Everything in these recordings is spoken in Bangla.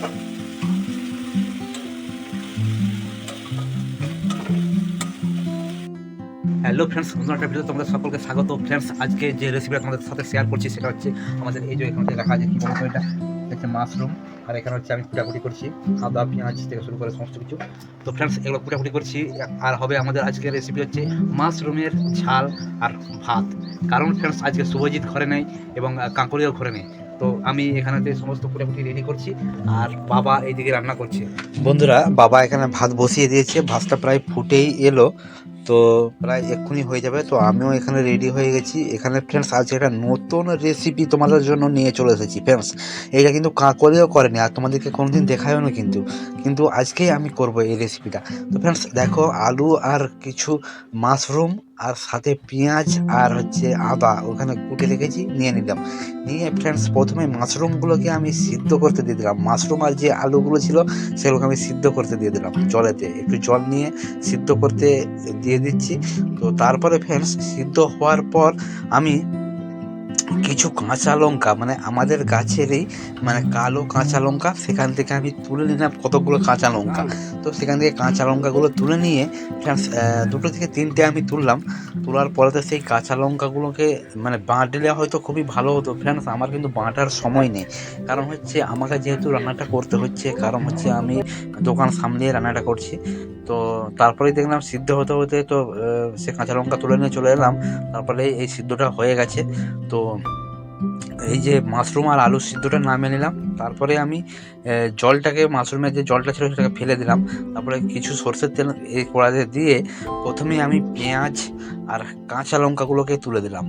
হ্যালো ফ্রেন্ডস নতুন একটা ভিডিও তোমাদের সকলকে স্বাগত। ফ্রেন্ডস আজকে যে রেসিপিটা তোমাদের সাথে শেয়ার করছি, সেটা হচ্ছে আমাদের এই যে এখানে রাখা আছে কি বলতো এটা? হচ্ছে মাশরুম আর এখানে হচ্ছে আমি কুটাকুটি করছি। আদা, পেঁয়াজ থেকে শুরু করে সমস্ত কিছু। তো ফ্রেন্ডস এগুলো কুটাকুটি করছি। আর হবে আমাদের আজকের রেসিপি হচ্ছে মাশরুমের ঝাল আর ভাত। কারণ ফ্রেন্ডস আজকে শুভজিৎ ঘরে নেই এবং কাঁকুড়িও ঘরে নেই। তো আমি এখানেতে সমস্ত কুটাকুটি রেডি করছি আর বাবা এইদিকে রান্না করছে। বন্ধুরা, বাবা এখানে ভাত বসিয়ে দিয়েছে, ভাতটা প্রায় ফুটেই এলো, তো প্রায় এক্ষুনি হয়ে যাবে, তো আমিও এখানে রেডি হয়ে গেছি। এখানে ফ্রেন্ডস আজকে একটা নতুন রেসিপি তোমাদের জন্য নিয়ে চলে এসেছি ফ্রেন্ডস এটা কিন্তু কাঁকড়েও করেনি, আর তোমাদেরকে কোনোদিন দেখায়ও না কিন্তু কিন্তু আজকেই আমি করব এই রেসিপিটা তো ফ্রেন্ডস দেখো আলু আর কিছু মাশরুম আর সাথে পেঁয়াজ আর হচ্ছে আদা ওখানে কুটে রেখেছি, নিয়ে নিলাম। নিয়ে ফ্রেন্ডস প্রথমে মাশরুমগুলোকে আমি সিদ্ধ করতে দিয়ে দিলাম। মাশরুম আর যে আলুগুলো ছিল সেগুলোকে আমি সিদ্ধ করতে দিয়ে দিলাম জলেতে। একটু জল নিয়ে সিদ্ধ করতে দিয়ে দিচ্ছি। তো তারপরে ফ্রেন্ডস সিদ্ধ হওয়ার পর আমি কিছু কাঁচা লঙ্কা মানে আমাদের গাছেরই মানে কালো কাঁচা লঙ্কা, সেখান থেকে আমি তুলে নিলাম কতগুলো কাঁচা লঙ্কা। তো সেখান থেকে কাঁচা লঙ্কাগুলো তুলে নিয়ে দুটো থেকে তিনটে আমি তুললাম। তোলার পরে তো সেই কাঁচা লঙ্কাগুলোকে মানে বাঁটলে হয়তো খুবই ভালো হতো। ফ্রেন্ডস আমার কিন্তু বাঁটার সময় নেই। কারণ হচ্ছে আমাকে যেহেতু রান্নাটা করতে হচ্ছে, কারণ হচ্ছে আমি দোকান সামলিয়ে রান্নাটা করছি। তো তারপরেই দেখলাম সিদ্ধ হতে হতে তো সে কাঁচা লঙ্কা তুলে নিয়ে চলে এলাম। তারপরে এই সিদ্ধটা হয়ে গেছে। তো এই যে মাশরুম আর আলু সিদ্ধটা নামিয়ে নিলাম। তারপরে আমি জলটাকে মাশরুমের যে জলটা ছিল সেটাকে ফেলে দিলাম। তারপরে কিছু সর্ষের তেল এই কড়াতে দিয়ে প্রথমে আমি পেঁয়াজ আর কাঁচা লঙ্কাগুলোকে তুলে দিলাম।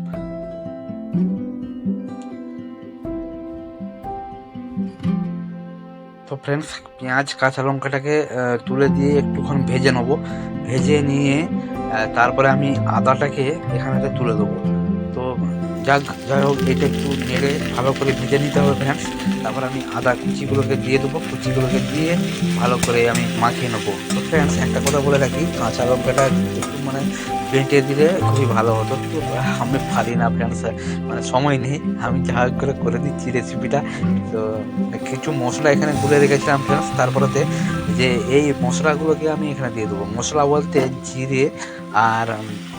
তো ফ্রেন্ডস পেঁয়াজ, কাঁচা লঙ্কাটাকে তুলে দিয়ে একটুক্ষণ ভেজে নেব। ভেজে নিয়ে তারপরে আমি আদাটাকে এখানেতে তুলে দেবো। যাক, যাই হোক, এটা একটু নেড়ে ভালো করে ভেজে নিতে হবে ফ্রেন্ডস তারপর আমি আদা কুচিগুলোকে দিয়ে দেবো। কুচিগুলোকে দিয়ে ভালো করে আমি মাখিয়ে নেব। তো ফ্রেন্ডস একটা কথা বলে রাখি, কাঁচা লঙ্কাটা একটু মানে বেটে দিলে খুবই ভালো হতো। আমি পারি না ফ্রেন্ডস মানে সময় নেই। আমি যা করে করে দিচ্ছি রেসিপিটা তো, কিছু মশলা এখানে গুলে রেখেছিলাম ফ্রেন্ডস তারপরেতে যে এই মশলাগুলোকে আমি এখানে দিয়ে দেবো। মশলা বলতে জিরে আর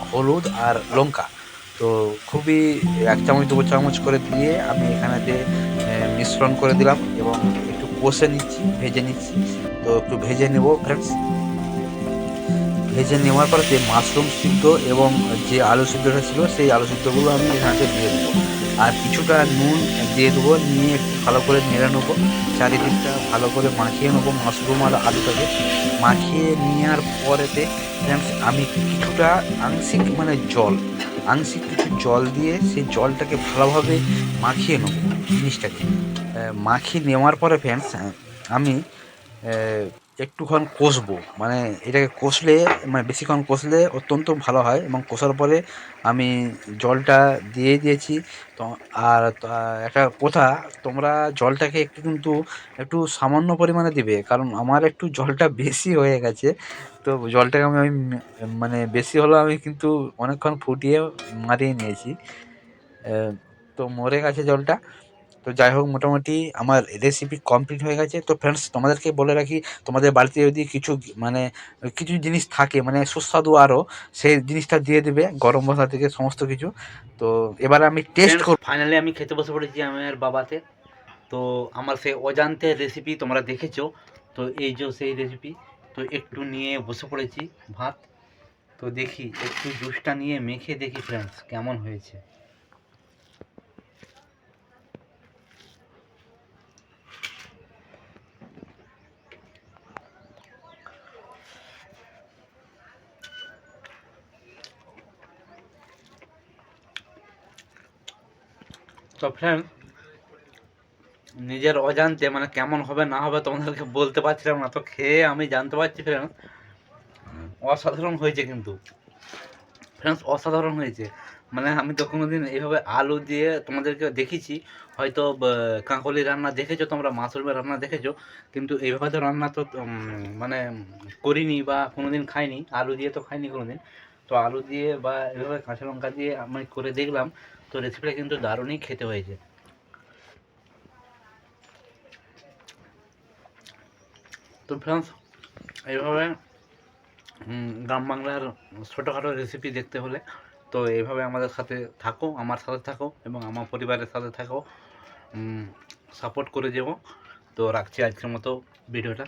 হলুদ আর লঙ্কা। তো খুবই এক চামচ, দু চামচ করে দিয়ে আমি এখানেতে মিশ্রণ করে দিলাম এবং একটু কষে নিচ্ছি, ভেজে নিচ্ছি। তো একটু ভেজে নেব ফ্রেন্ডস ভেজে নেওয়ার পরে যে মাশরুম সিদ্ধ এবং যে আলু সিদ্ধটা ছিল, সেই আলু সিদ্ধগুলো আমি এখানে দিয়ে দেবো। আর কিছুটা নুন দিয়ে দেবো, নিয়ে একটু ভালো করে নেড়ে নেব। চারিদিকটা ভালো করে মাখিয়ে নেব মাশরুম আর আলুটাকে। মাখিয়ে নেওয়ার পরেতে, friends, আমি কিছুটা আংশিক মানে জল আংশিক কিছু জল দিয়ে সেই জলটাকে ভালোভাবে মাখিয়ে নেব জিনিসটাকে। মাখিয়ে নেওয়ার পরে ফ্রেন্ডস আমি একটুক্ষণ কষবো। মানে এটাকে কষলে মানে বেশিক্ষণ কষলে অত্যন্ত ভালো হয় এবং কষার পরে আমি জলটা দিয়ে দিয়েছি। তো আর একটা কথা, তোমরা জলটাকে একটু কিন্তু একটু সামান্য পরিমাণে দিবে, কারণ আমার একটু জলটা বেশি হয়ে গেছে। তো জলটাকে আমি আমি মানে বেশি হলেও আমি কিন্তু অনেকক্ষণ ফুটিয়ে মারিয়ে নিয়েছি। তো মরে গেছে জলটা। তো যাই হোক মোটামুটি আমার রেসিপি কমপ্লিট হয়ে গেছে। তো ফ্রেন্ডস তোমাদেরকে বলে রাখি তোমাদের বাড়িতে যদি কিছু মানে কিছু জিনিস থাকে মানে সুস্বাদু আরও সেই জিনিসটা দিয়ে দেবে গরম মশলা থেকে সমস্ত কিছু। তো এবার আমি টেস্ট করব। ফাইনালি আমি খেতে বসে পড়েছি আমার বাবাতে। তো আমার সেই অজান্তে রেসিপি তোমরা দেখেছ। তো এই যে সেই রেসিপি তো একটু নিয়ে বসে পড়েছি ভাত। তো দেখি একটু জুসটা নিয়ে মেখে দেখি ফ্রেন্ডস কেমন হয়েছে। তো ফ্রেন্ড নিজের অজান্তে মানে কেমন হবে না হবে তোমাদেরকে বলতে পারছিলাম না, তো খেয়ে আমি জানতে পারছি ফ্রেন্ড অসাধারণ হয়েছে কিন্তু। ফ্রেন্ডস অসাধারণ হয়েছে। মানে আমি তো কোনোদিন এইভাবে আলু দিয়ে তোমাদেরকে দেখেছি, হয়তো কাঁকলি রান্না দেখেছ তোমরা মাশরুমের রান্না দেখেছ, কিন্তু এইভাবে তো রান্না তো মানে করিনি বা কোনোদিন খাইনি, আলু দিয়ে তো খাইনি কোনোদিন। তো আলু দিয়ে বা এভাবে কাঁচা লঙ্কা দিয়ে আমি করে দেখলাম তো রেসিপিটা কিন্তু দারুণই খেতে হয়েছে। তো ফ্রেন্ডস এইভাবে গ্রাম বাংলার ছোটোখাটো রেসিপি দেখতে হলে তো এইভাবে আমাদের সাথে থাকো, আমার সাথে থাকো এবং আমার পরিবারের সাথে থাকো। সাপোর্ট করে যাব তো রাখছি আজকের মতো ভিডিওটা।